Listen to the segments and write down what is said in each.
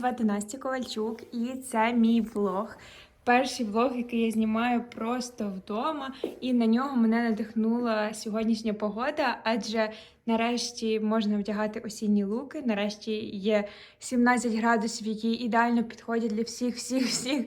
звати Настя Ковальчук, і це мій влог. Перший влог, який я знімаю просто вдома, і на нього мене надихнула сьогоднішня погода, адже нарешті можна вдягати осінні луки. Нарешті є 17 градусів, які ідеально підходять для всіх, всіх, всіх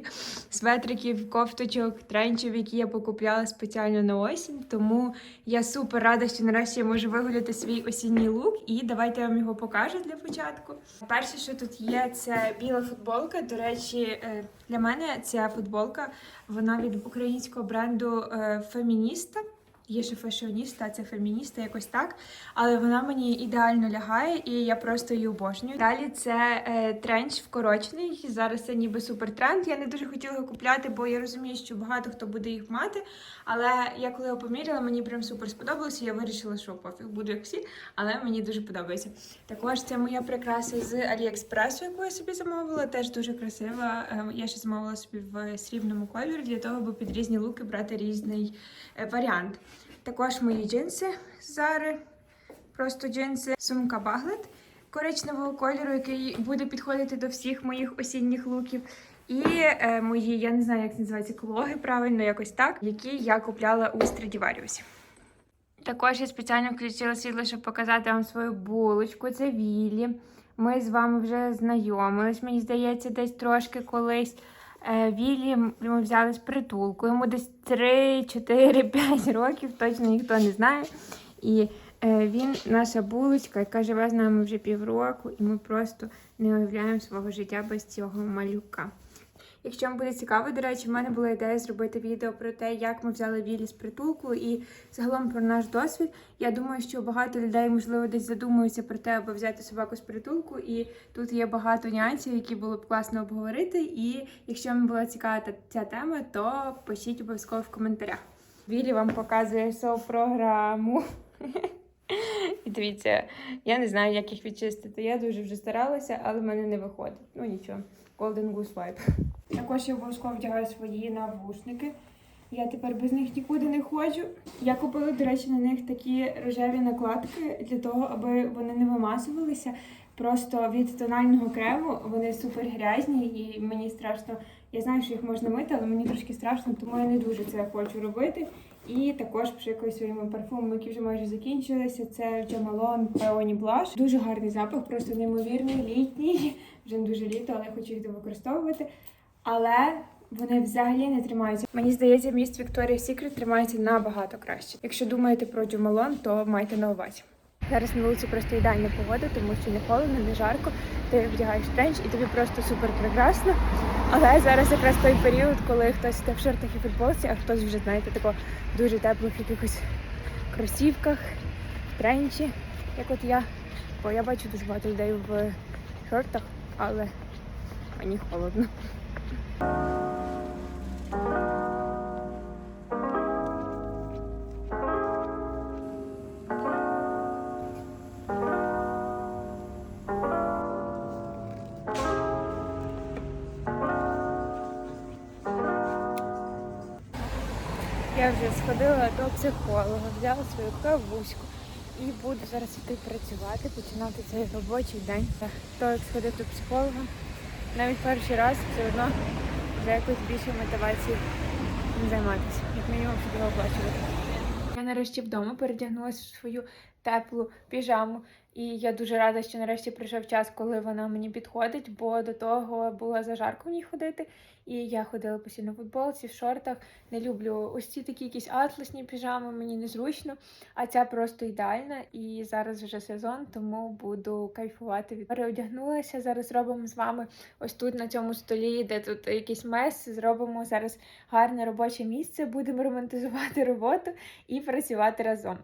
светриків, кофточок, тренчів, які я покупляла спеціально на осінь. Тому я супер рада, що нарешті я можу вигуляти свій осінній лук. І давайте я вам його покажу для початку. Перше, що тут є, це біла футболка. До речі, е, для мене ця футболка вона від українського бренду е, Фемініста. Є ще фешіоніста, це фемініста, якось так. Але вона мені ідеально лягає, і я просто її обожнюю. Далі це е, тренч вкорочений. Зараз це ніби супер тренд. Я не дуже хотіла його купляти, бо я розумію, що багато хто буде їх мати. Але я коли його поміряла, мені прям супер сподобалося. Я вирішила, що пофіг буду як всі, але мені дуже подобається. Також це моя прикраса з Аліекспресу, яку я собі замовила. Теж дуже красива. Ем, Я ще замовила собі в срібному кольорі для того, аби під різні луки брати різний е, варіант. Також мої джинси Зари, просто джинси, сумка Баглет коричневого кольору, який буде підходити до всіх моїх осінніх луків. І е, мої, я не знаю, як це називається, клоги, правильно, якось так, які я купляла у Страдіваріусі. Також я спеціально включила світло, щоб показати вам свою булочку. Це Віллі. Ми з вами вже знайомились, мені здається, десь трошки колись. Е, йому ми взяли з притулку. Йому десь 3, 4, 5 років, точно ніхто не знає. І е, він наша булочка, яка живе з нами вже півроку, і ми просто не уявляємо свого життя без цього малюка. Якщо вам буде цікаво, до речі, в мене була ідея зробити відео про те, як ми взяли Віллі з притулку і загалом про наш досвід. Я думаю, що багато людей, можливо, десь задумуються про те, аби взяти собаку з притулку, і тут є багато нюансів, які було б класно обговорити. І якщо вам була цікава ця тема, то пишіть обов'язково в коментарях. Віллі вам показує соу-програму. І дивіться, я не знаю, як їх відчистити. Я дуже вже старалася, але в мене не виходить. Ну нічого, Golden Goose Vibe. Також я обов'язково вдягаю свої навушники. Я тепер без них нікуди не ходжу. Я купила, до речі, на них такі рожеві накладки для того, аби вони не вимасувалися. Просто від тонального крему вони супер грязні і мені страшно. Я знаю, що їх можна мити, але мені трошки страшно, тому я не дуже це хочу робити. І також пшикаю своїми парфумами, які вже майже закінчилися. Це Джамалон Peony Blush. Дуже гарний запах, просто неймовірний, літній. Вже не дуже літо, але я хочу їх використовувати. Але вони взагалі не тримаються. Мені здається, міст Victoria's Secret тримається набагато краще. Якщо думаєте про Джамалон, то майте на увазі. Зараз на вулиці просто ідеальна погода, тому що не холодно, не жарко. Ти вдягаєш тренч і тобі просто супер прекрасно. Але зараз якраз той період, коли хтось йде в шортах і футболці, а хтось вже, знаєте, тако дуже теплих якихось кросівках, тренчі, як от я. Бо я бачу дуже багато людей в шортах, але мені холодно. Я вже сходила до психолога, взяла свою кавуську і буду зараз йти працювати, починати цей робочий день. Хто як сходив до психолога, навіть перший раз все одно вже якось більше мотивації займатися, як мінімум собі оплачувати. Я нарешті вдома передягнулася в свою теплу піжаму. І я дуже рада, що нарешті прийшов час, коли вона мені підходить, бо до того було зажарко в ній ходити. І я ходила постійно в футболці, в шортах. Не люблю ось ці такі якісь атласні піжами, мені незручно. А ця просто ідеальна. І зараз вже сезон, тому буду кайфувати від переодягнулася. Зараз робимо з вами ось тут на цьому столі, де тут якийсь мес. Зробимо зараз гарне робоче місце. Будемо романтизувати роботу і працювати разом.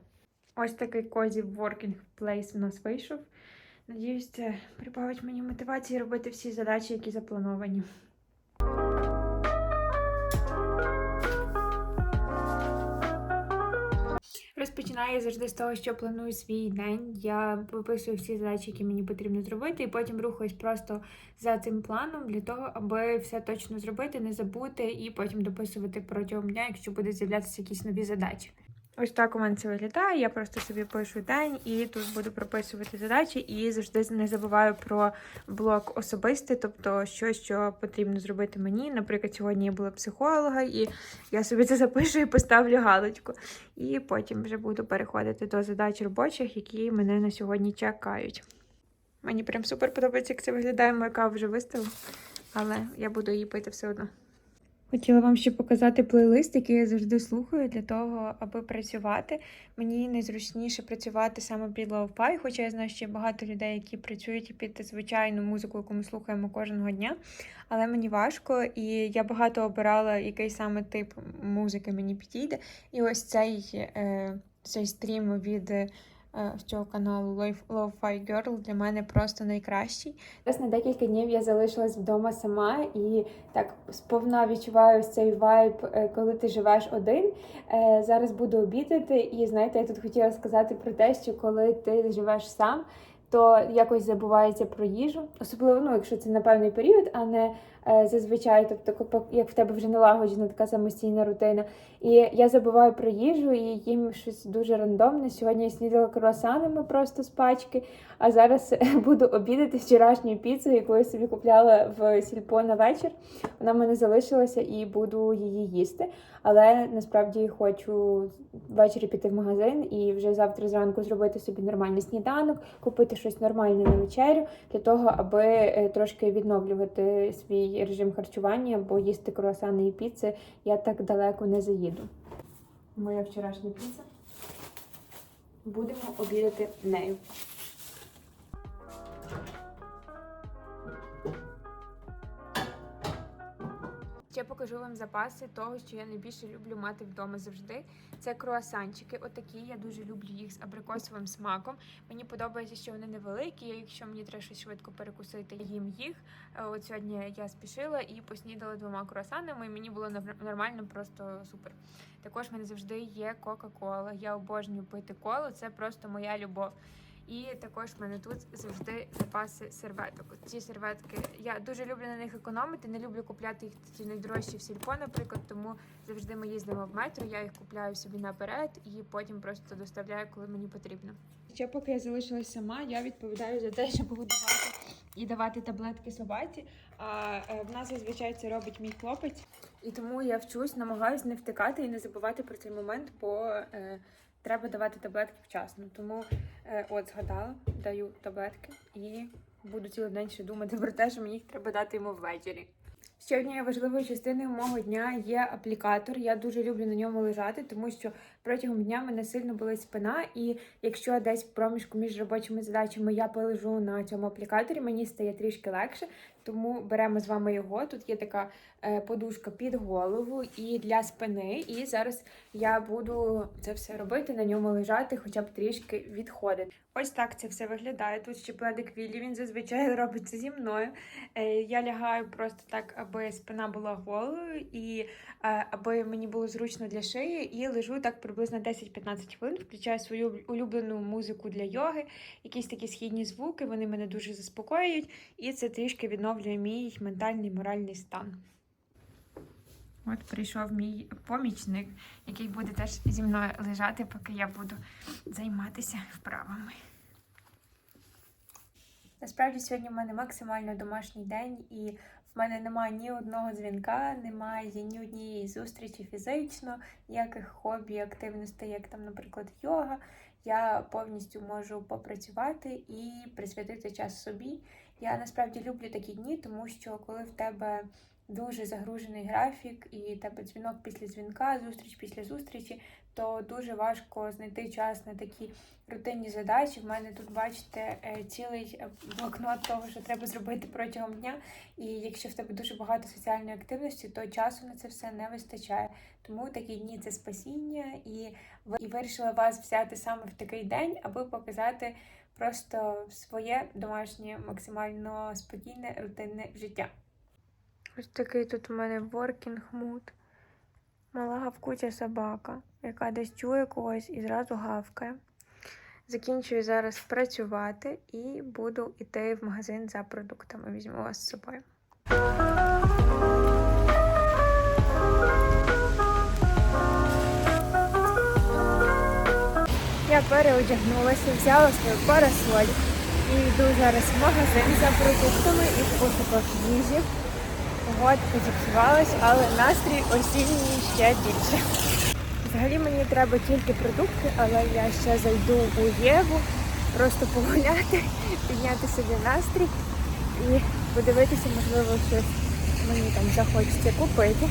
Ось такий козі working place у нас вийшов. Надіюсь, це прибавить мені мотивації робити всі задачі, які заплановані. Розпочинаю завжди з того, що планую свій день. Я виписую всі задачі, які мені потрібно зробити, і потім рухаюсь просто за цим планом для того, аби все точно зробити, не забути і потім дописувати протягом дня, якщо буде з'являтися якісь нові задачі. Ось так у мене це виглядає. Я просто собі пишу день і тут буду прописувати задачі, і завжди не забуваю про блок особистий, тобто щось, що потрібно зробити мені. Наприклад, сьогодні я була психолога, і я собі це запишу і поставлю галочку. І потім вже буду переходити до задач робочих, які мене на сьогодні чекають. Мені прям супер подобається, як це виглядає. Моя кава вже виставила, але я буду її пити все одно. Хотіла вам ще показати плейлист, який я завжди слухаю для того, аби працювати. Мені найзручніше працювати саме під лоу-фай, хоча я знаю, що є багато людей, які працюють під звичайну музику, яку ми слухаємо кожного дня. Але мені важко, і я багато обирала, який саме тип музики мені підійде. І ось цей, е, цей стрім від. Е, з цього каналу Lo- Lo-Fi Girl для мене просто найкращий. Зараз на декілька днів я залишилась вдома сама і так сповна відчуваю цей вайб, е, коли ти живеш один. Е, Зараз буду обідати, і знаєте, я тут хотіла сказати про те, що коли ти живеш сам. То якось забувається про їжу, особливо ну, якщо це на певний період, а не зазвичай, тобто, як в тебе вже налагоджена така самостійна рутина. І я забуваю про їжу і їм щось дуже рандомне. Сьогодні я снідала круасанами просто з пачки, а зараз буду обідати вчорашньою піцею, яку я собі купляла в сільпо на вечір. Вона в мене залишилася і буду її їсти. Але насправді хочу ввечері піти в магазин і вже завтра зранку зробити собі нормальний сніданок, купити щось нормальне на вечерю для того, аби е, трошки відновлювати свій режим харчування, бо їсти круасани і піци я так далеко не заїду. Моя вчорашня піца. Будемо обідати нею. Ще покажу вам запаси того, що я найбільше люблю мати вдома завжди. Це круасанчики. Отакі. Я дуже люблю їх з абрикосовим смаком. Мені подобається, що вони невеликі. Якщо мені треба щось швидко перекусити, їм їх. Е, От сьогодні я спішила і поснідала двома круасанами, і мені було нормально, просто супер. Також в мене завжди є Кока-Кола. Я обожнюю пити колу, це просто моя любов. І також в мене тут завжди запаси серветок. Ці серветки я дуже люблю на них економити. Не люблю купляти їх ті найдорожчі в сільпо, наприклад. Тому завжди ми їздимо в метро. Я їх купляю собі наперед і потім просто доставляю, коли мені потрібно. Ще поки я залишилась сама, я відповідаю за те, щоб годувати і давати таблетки собаці. А е, в нас зазвичай це робить мій хлопець. І тому я вчусь, намагаюсь не втикати і не забувати про цей момент, бо е, треба давати таблетки вчасно. Тому е, от згадала, даю таблетки і буду цілий день ще думати про те, що мені їх треба дати йому ввечері. Ще однією важливою частиною мого дня є аплікатор. Я дуже люблю на ньому лежати, тому що протягом дня мене сильно болить спина, і якщо десь проміжку між робочими задачами я полежу на цьому аплікаторі, мені стає трішки легше. Тому беремо з вами його. Тут є така е, подушка під голову і для спини. І зараз я буду це все робити, на ньому лежати, хоча б трішки відходити. Ось так це все виглядає. Тут ще пледик Віллі, він зазвичай робить це зі мною. Е, я лягаю просто так, аби спина була голою і е, аби мені було зручно для шиї, і лежу так приблизно 10-15 хвилин, включаю свою улюблену музику для йоги, якісь такі східні звуки, вони мене дуже заспокоюють, і це трішки відновлює мій ментальний моральний стан. От прийшов мій помічник, який буде теж зі мною лежати, поки я буду займатися вправами. Насправді сьогодні в мене максимально домашній день, і в мене немає ні одного дзвінка, немає ні однієї зустрічі фізично, ніяких хобі, активностей, як там, наприклад, йога. Я повністю можу попрацювати і присвятити час собі. Я насправді люблю такі дні, тому що коли в тебе дуже загружений графік, і тебе дзвінок після дзвінка, зустріч після зустрічі, то дуже важко знайти час на такі рутинні задачі. В мене тут, бачите, е, цілий е, блокнот того, що треба зробити протягом дня. І якщо в тебе дуже багато соціальної активності, то часу на це все не вистачає. Тому такі дні це спасіння, і і вирішила вас взяти саме в такий день, аби показати просто своє домашнє максимально спокійне рутинне життя. Ось такий тут у мене working mood. Мала гавкуча собака, яка десь чує когось і зразу гавкає. Закінчую зараз працювати і буду йти в магазин за продуктами. Візьму вас з собою. я переодягнулася, взяла свою парасоль і йду зараз в магазин за продуктами і в пошуках їжі. Погодка зіпсувалась, але настрій осінній ще більше. Взагалі мені треба тільки продукти, але я ще зайду у Єву, просто погуляти, підняти собі настрій і подивитися, можливо, щось мені там захочеться купити.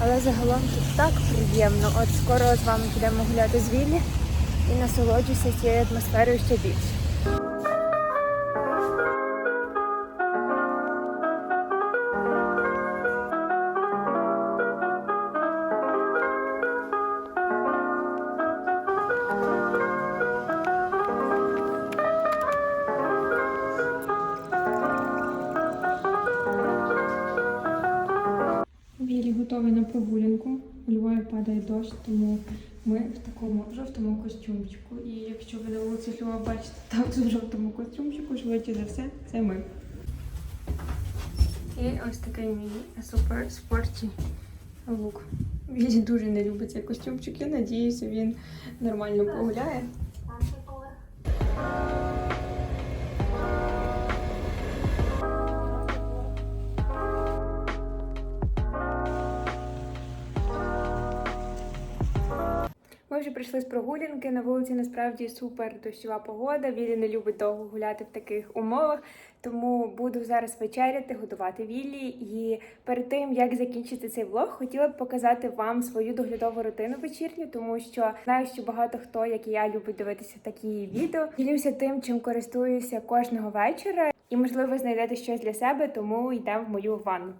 Але загалом тут так приємно. От скоро з вами підемо гуляти з Віллі і насолоджуся цією атмосферою ще більше. Костюмчику. І якщо ви на вулиці Львова бачите, там в жовтому костюмчику, швидше за все, це ми. І ось такий мій супер спорті лук. Він дуже не любить цей костюмчик. Я надіюся, він нормально погуляє. Вже прийшли з прогулянки. На вулиці насправді супер дощова погода. Віллі не любить довго гуляти в таких умовах, тому буду зараз вечеряти, готувати Віллі. І перед тим як закінчити цей влог, хотіла б показати вам свою доглядову рутину вечірню, тому що знаю, що багато хто, як і я, любить дивитися такі відео. Ділюся тим, чим користуюся кожного вечора, і можливо знайдете щось для себе, тому йдемо в мою ванну.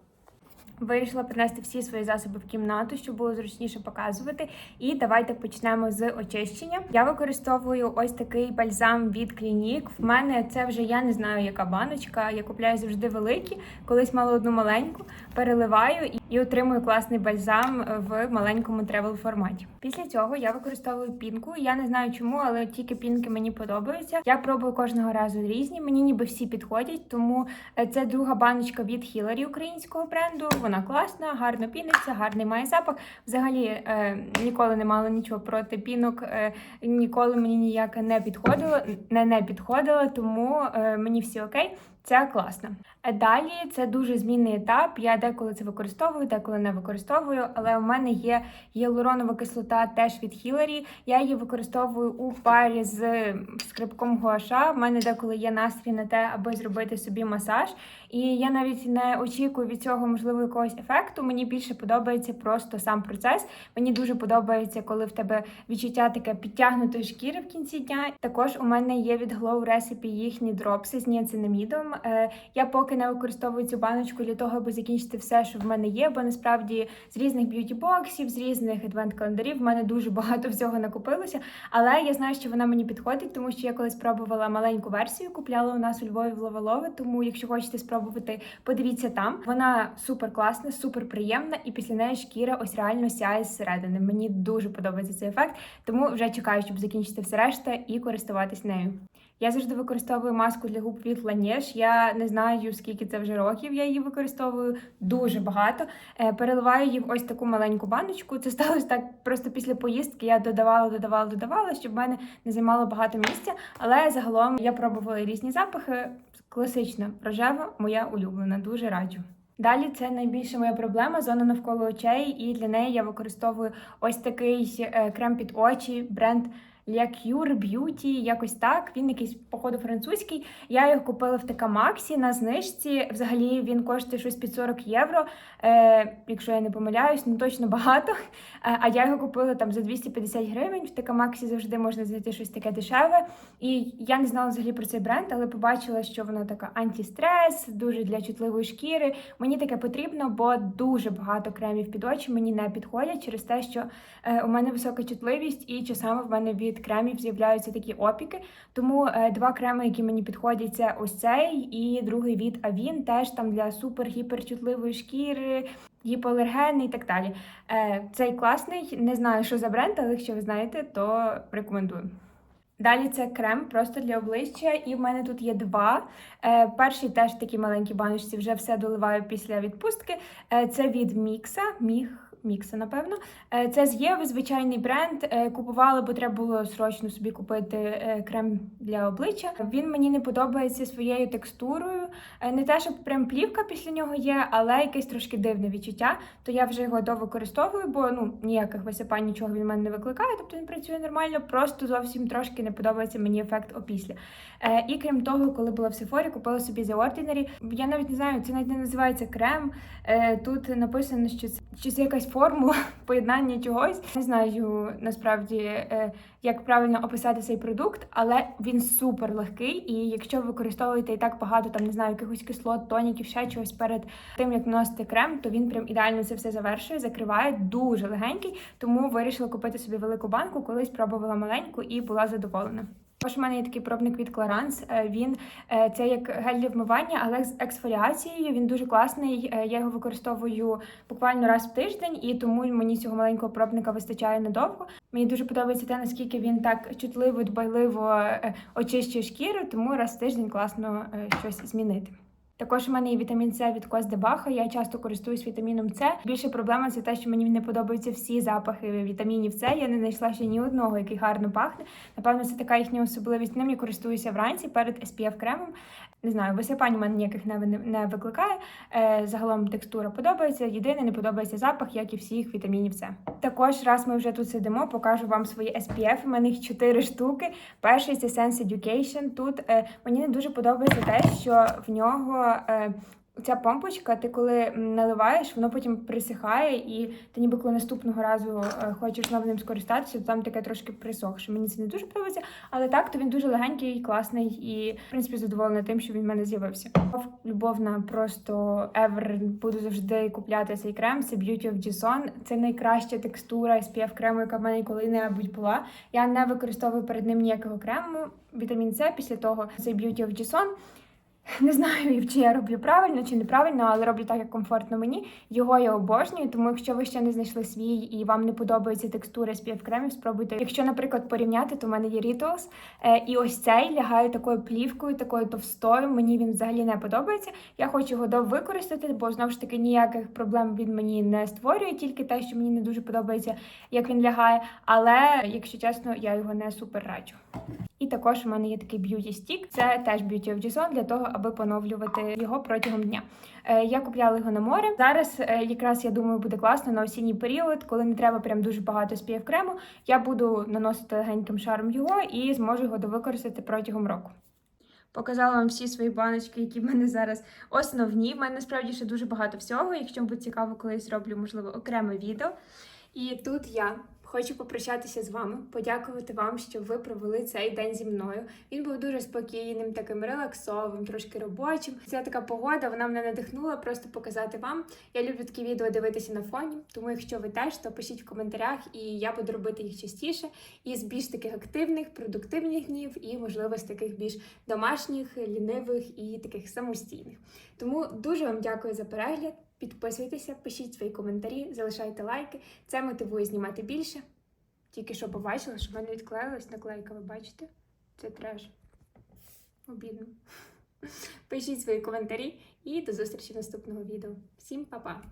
Вирішила принести всі свої засоби в кімнату, щоб було зручніше показувати. І давайте почнемо з очищення. Я використовую ось такий бальзам від Clinique. В мене це вже я не знаю, яка баночка. Я купляю завжди великі, колись мала одну маленьку, переливаю і, і отримую класний бальзам в маленькому тревел форматі. Після цього я використовую пінку. Я не знаю чому, але тільки пінки мені подобаються. Я пробую кожного разу різні. Мені ніби всі підходять, тому е, це друга баночка від Hillary українського бренду. Вона класна, гарно піниться, гарний має запах. Взагалі е, ніколи не мала нічого проти пінок, е, ніколи мені ніяка не підходило, не, не підходило, тому е, мені всі окей. Це класно. Далі це дуже змінний етап. Я деколи це використовую, деколи не використовую. Але у мене є гіалуронова кислота теж від Hillary. Я її використовую у парі з скрипком гуаша. У мене деколи є настрій на те, аби зробити собі масаж. І я навіть не очікую від цього можливо якогось ефекту. Мені більше подобається просто сам процес. Мені дуже подобається, коли в тебе відчуття таке підтягнутої шкіри в кінці дня. Також у мене є від Glow Recipe їхні дропси з ніацинамідом. Е, Я поки не використовую цю баночку для того, аби закінчити все, що в мене є, бо насправді з різних б'юті-боксів, з різних адвент-календарів в мене дуже багато всього накопилося. Але я знаю, що вона мені підходить, тому що я колись пробувала маленьку версію, купляла у нас у Львові в Ловелове. Тому, якщо хочете спробувати, подивіться там. Вона супер класна, супер приємна, і після неї шкіра ось реально сяє зсередини. Мені дуже подобається цей ефект, тому вже чекаю, щоб закінчити все решта і користуватись нею. Я завжди використовую маску для губ від Laneige. Я не знаю, скільки це вже років. Я її використовую дуже багато. Е, Переливаю її в ось таку маленьку баночку. Це сталося так просто після поїздки. Я додавала, додавала, додавала, щоб в мене не займало багато місця. Але загалом я пробувала різні запахи. Класична рожева, моя улюблена. Дуже раджу. Далі це найбільша моя проблема зона навколо очей, і для неї я використовую ось такий е, крем під очі, бренд Cure Beauty, якось так. Він якийсь, походу, французький. Я його купила в ТК Максі на знижці. Взагалі він коштує щось під 40 євро. Е, якщо я не помиляюсь, ну точно багато. Е, а я його купила там за 250 гривень. В ТК Максі завжди можна знайти щось таке дешеве. І я не знала взагалі про цей бренд, але побачила, що воно така антистрес, дуже для чутливої шкіри. Мені таке потрібно, бо дуже багато кремів під очі мені не підходять через те, що е, у мене висока чутливість, і часами в мене від кремів з'являються такі опіки. Тому е, два креми, які мені підходять, це ось цей і другий від Avin, теж там для супер-гіперчутливої шкіри, гіпоалергенний і так далі. Е, цей класний, не знаю, що за бренд, але якщо ви знаєте, то рекомендую. Далі це крем просто для обличчя, і в мене тут є два. Е, перший теж такі маленькі баночці, вже все доливаю після відпустки. Е, це від Мікса. Міх, Мікса, напевно. Е, Це з Єви, звичайний бренд. Е, Купувала, бо треба було срочно собі купити е, крем для обличчя. Він мені не подобається своєю текстурою. Не те, щоб прям плівка після нього є, але якесь трошки дивне відчуття. То я вже його довикористовую, бо ну ніяких висипань нічого він в мене не викликає, тобто він працює нормально. Просто зовсім трошки не подобається мені ефект опісля. І крім того, коли була в Сефорі, купила собі The Ordinary. Я навіть не знаю, це навіть не називається крем. Тут написано, що це, що це якась формула поєднання чогось. Не знаю насправді, е, як правильно описати цей продукт, але він супер легкий. І якщо ви використовуєте і так багато там не знаю, якихось кислот, тоніків, ще чогось перед тим, як наносити крем, то він прям ідеально це все завершує, закриває дуже легенький. Тому вирішила купити собі велику банку. Колись пробувала маленьку і була задоволена. Також в мене є такий пробник від Clarins. Е, Він е, це як гель для вмивання, але з ексфоліацією. Він дуже класний. Е, Я його використовую буквально раз в тиждень, і тому мені цього маленького пробника вистачає надовго. Мені дуже подобається те, наскільки він так чутливо, дбайливо очищує шкіру, тому раз в тиждень класно щось змінити. Також у мене є вітамін С від Коздебаха. Я часто користуюсь вітаміном С. Більше проблема це те, що мені не подобаються всі запахи вітамінів С. Я не знайшла ще ні одного, який гарно пахне. Напевно, це така їхня особливість. Ним я користуюся вранці перед SPF кремом. Не знаю, висипань у мене ніяких не, не, викликає. Е, загалом текстура подобається. Єдине, не подобається запах, як і всіх вітамінів С. Також, раз ми вже тут сидимо, покажу вам свої SPF. У мене їх чотири штуки. Перший це Sense Education. Тут е, мені не дуже подобається те, що в нього. Е, Ця помпочка, ти коли наливаєш, воно потім присихає, і ти ніби коли наступного разу е, хочеш знову ним скористатися, то там таке трошки присохше. Мені це не дуже подобається, але так, то він дуже легенький, класний і, в принципі, задоволена тим, що він в мене з'явився. Любовна просто ever буду завжди купляти цей крем. Це Beauty of Jason. Це найкраща текстура SPF крему, яка в мене коли-небудь була. Я не використовую перед ним ніякого крему. Вітамін С після того цей Beauty of Jason. Не знаю, чи я роблю правильно чи неправильно, але роблю так, як комфортно мені. Його я обожнюю, тому якщо ви ще не знайшли свій і вам не подобається текстура SPF кремів, спробуйте. Якщо, наприклад, порівняти, то в мене є Rituals, е, і ось цей лягає такою плівкою, такою товстою. Мені він взагалі не подобається. Я хочу його довикористати, бо знову ж таки ніяких проблем він мені не створює, тільки те, що мені не дуже подобається, як він лягає. Але, якщо чесно, я його не супер раджу. І також у мене є такий Beauty Stick. Це теж of Jason для того, аби поновлювати його протягом дня. Е, Я купляла його на море. Зараз е, якраз я думаю, буде класно на осінній період, коли не треба прям дуже багато спів крему. Я буду наносити легеньким шаром його і зможу його довикористати протягом року. Показала вам всі свої баночки, які в мене зараз основні. В мене насправді ще дуже багато всього. Якщо буде цікаво, колись зроблю, можливо, окреме відео. І тут я хочу попрощатися з вами, подякувати вам, що ви провели цей день зі мною. Він був дуже спокійним, таким релаксовим, трошки робочим. Ця така погода вона мене надихнула просто показати вам. Я люблю такі відео дивитися на фоні, тому якщо ви теж, то пишіть в коментарях, і я буду робити їх частіше. І з більш таких активних, продуктивних днів, і можливо з таких більш домашніх, лінивих і таких самостійних. Тому дуже вам дякую за перегляд. Підписуйтеся, пишіть свої коментарі, залишайте лайки. Це мотивує знімати більше. Тільки що побачила, що в мене відклеїлась наклейка, ви бачите? Це треш. Обідно. Пишіть свої коментарі і до зустрічі в наступного відео. Всім па-па!